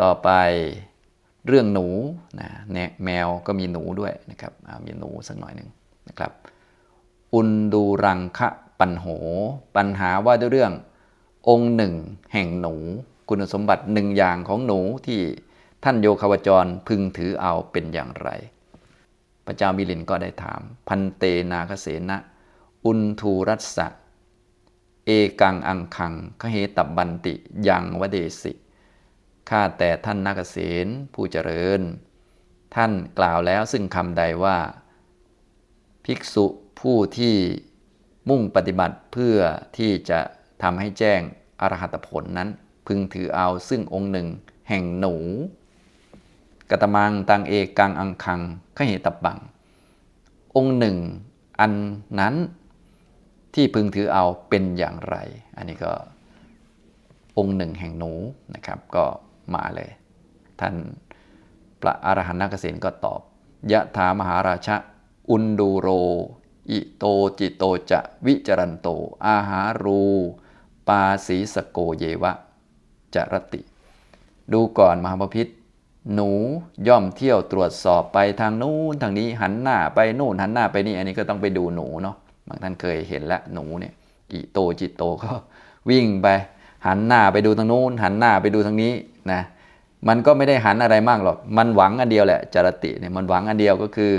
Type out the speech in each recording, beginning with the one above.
ต่อไปเรื่องหนูนะแมวก็มีหนูด้วยนะครับมีหนูสักหน่อยหนึ่งนะครับ อุนดูรังคะปัญโห ปัญหาว่าด้วยเรื่ององค์หนึ่งแห่งหนู คุณสมบัติหนึ่งอย่างของหนูที่ท่านโยคาวจรพึงถือเอาเป็นอย่างไร พระเจ้ามิลินก็ได้ถาม พันเตนาคเสนะ อุนทูรัสสะ เอกังอังคังคเหตับบันติยังวเดสิ ข้าแต่ท่านนาคเสนผู้เจริญ ท่านกล่าวแล้วซึ่งคำใดว่า ภิกษุผู้ที่มุ่งปฏิบัติเพื่อที่จะทำให้แจ้งอรหัตผลนั้น พึงถือเอาซึ่งองค์หนึ่งแห่งหนูกตมังตังเอกังอังคังขเหตบบัง องค์หนึ่ง อันนั้นที่พึงถือเอาเป็นอย่างไร อันนี้ก็องค์หนึ่งแห่งหนูนะครับก็ มาเลย ท่านพระอรหันตเกษณก็ตอบยะถามหาราชะอุนดูโร อิโตจิโตจะวิจรันโต อาหารู ปาสีสโกเยวะ จรติ ดูก่อนมหาพิธหนูย่อมเที่ยวตรวจสอบไปทางนู้นทางนี้หันหน้าไปนู่นหันหน้าไปนี่อันนี้ก็ต้องไปดูหนูเนาะบางท่านเคยเห็นแล้วหนูเนี่ยอิโตจิโตก็วิ่งไป หันหน้าไปดูทางนู้น หันหน้าไปดูทางนี้นะมันก็ไม่ได้หันอะไรมากหรอก มันหวังอันเดียวแหละจรติเนี่ยมันหวังอันเดียวก็คือ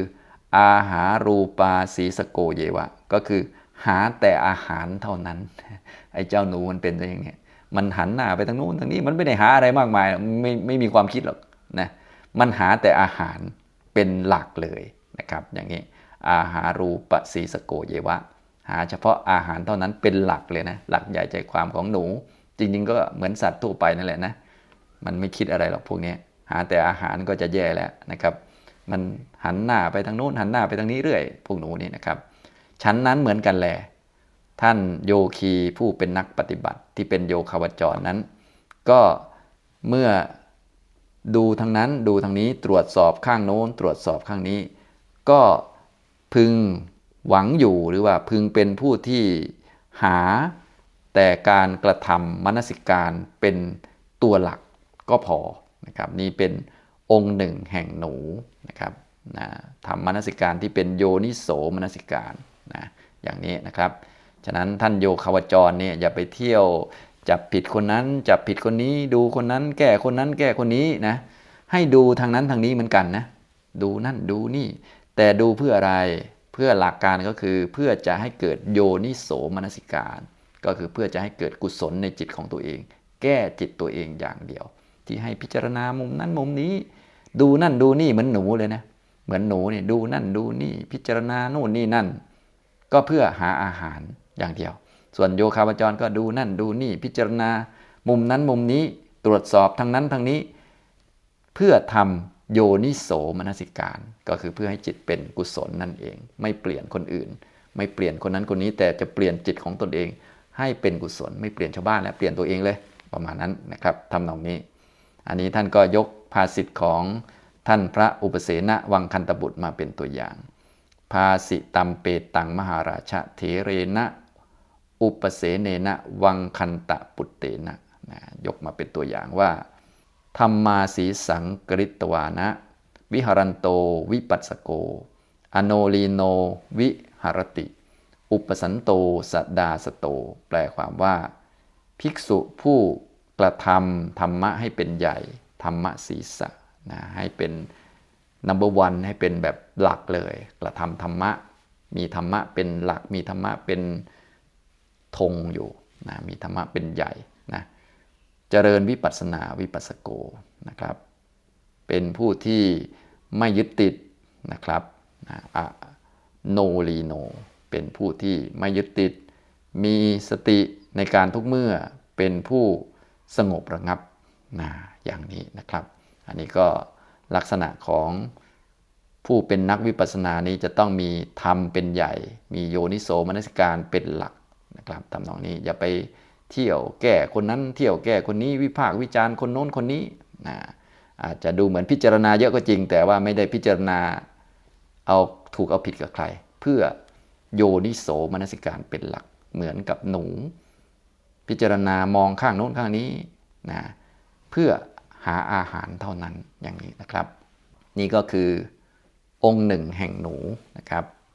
อาหารูปาสีสโกเยวะ ก็คือหาแต่อาหารเท่านั้น ไอ้เจ้าหนูมันเป็นอย่างนี้มันหันหน้าไปทางนู้นทางนี้ มันไม่ได้หาอะไรมากมายไม่ไม่มีความคิดหรอกนะมันหาแต่อาหารเป็นหลักเลยนะครับ อย่างนี้ อาหารูปสีสโกเยวะ หาเฉพาะอาหารเท่านั้นเป็นหลักเลยนะ หลักใหญ่ใจความของหนู จริงๆ ก็เหมือนสัตว์ทั่วไปนั่นแหละนะ มันไม่คิดอะไรหรอกพวกนี้หาแต่อาหารก็จะแย่แล้วนะครับ มันหันหน้าไปทางโน้นหันหน้าไปทางนี้เรื่อย พวกหนูนี่นะครับชั้นนั้นเหมือนกันแหละท่านโยคีผู้เป็นนักปฏิบัติที่เป็นโยคาวจรนั้น ก็เมื่อดูทางนั้นดูทางนี้ตรวจสอบข้างโน้น ตรวจสอบข้างนี้ ก็พึงหวังอยู่หรือว่าพึงเป็นผู้ที่หา แต่การกระทำมนสิการเป็นตัวหลักก็พอนะครับนี่เป็นองค์หนึ่งแห่งหนูนะครับนะทำมนสิการที่เป็นโยนิโสมนสิการนะอย่างนี้นะครับ ฉะนั้นท่านโยคาวจรเนี่ยอย่าไปเที่ยวจับผิดคนนั้นจับผิดคนนี้ดูคนนั้นแก้คนนั้นแก้คนนี้นะให้ดูทางนั้นทางนี้เหมือนกันนะดูนั่นดูนี่ แต่ดูเพื่ออะไรเพื่อหลักการก็คือเพื่อจะให้เกิดโยนิโสมนสิการ ก็คือเพื่อจะให้เกิดกุศลในจิตของตัวเอง แก้จิตตัวเองอย่างเดียว ที่ให้พิจารณามุมนั้นมุมนี้ ดูนั่นดูนี่เหมือนหนูเลยนะเหมือนหนูเนี่ยดูนั่นดูนี่พิจารณาโน่นนี่นั่น ก็เพื่อหาอาหารอย่างเดียว ส่วนโยคาวจรก็ดูนั่นดูนี่พิจารณา มุมนั้นมุมนี้ตรวจสอบทางนั้นทางนี้ เพื่อทำโยนิโสมนสิการ ก็คือเพื่อให้จิตเป็นกุศลนั่นเอง ไม่เปลี่ยนคนอื่น ไม่เปลี่ยนคนนั้นคนนี้แต่จะเปลี่ยนจิตของตนเอง ให้เป็นกุศลไม่เปลี่ยนชาวบ้านและเปลี่ยนตัวเองเลยประมาณนั้นนะครับทำนองนี้ อันนี้ท่านก็ยกภาษิตของท่านพระอุปเสนวังคันตบุตรมาเป็นตัวอย่าง ภาสิตัมเปตังมหาราชเถเรนะอุปเสเนนะวังคันตะปุตเตนะนะยกมาเป็นตัวอย่างว่าธรรมาสีสังกริตวานะ วิหารันโต วิปัสสโก อโนลีโน วิหารติ อุปสันโตสดาสโต แปลความว่า ภิกษุผู้กระทำธรรมะให้เป็นใหญ่ ธรรมะศีสะนะให้เป็น number one ให้เป็นแบบหลักเลย กระทำธรรมะ มีธรรมะเป็นหลัก มีธรรมะเป็นธงอยู่นะมีธรรมะเป็นใหญ่นะเจริญวิปัสสนาวิปัสสโกนะครับ เป็นผู้ที่ไม่ยึดติดนะครับอะโนลีโน เป็นผู้ที่ไม่ยึดติด มีสติในการทุกเมื่อเป็นผู้สงบระงับนะอย่างนี้นะครับ อันนี้ก็ลักษณะของผู้เป็นนักวิปัสสนานี้จะต้องมีธรรมเป็นใหญ่ มีโยนิโสมนสิการเป็นหลักนะครับทำนองนี้อย่าไปเที่ยวแก้คนนั้นเที่ยวแก้คนนี้วิพากษ์วิจารณ์คนโน้นคนนี้นะอาจจะดูเหมือนพิจารณาเยอะก็จริง แต่ว่าไม่ได้พิจารณาเอาถูกเอาผิดกับใคร เพื่อ โยนิโสมนสิการเป็นหลัก เหมือนกับหนู พิจารณามองข้างโน้นข้างนี้นะเพื่อหาอาหารเท่านั้นอย่างนี้นะครับ นี่ก็คือองค์หนึ่งแห่งหนูนะครับ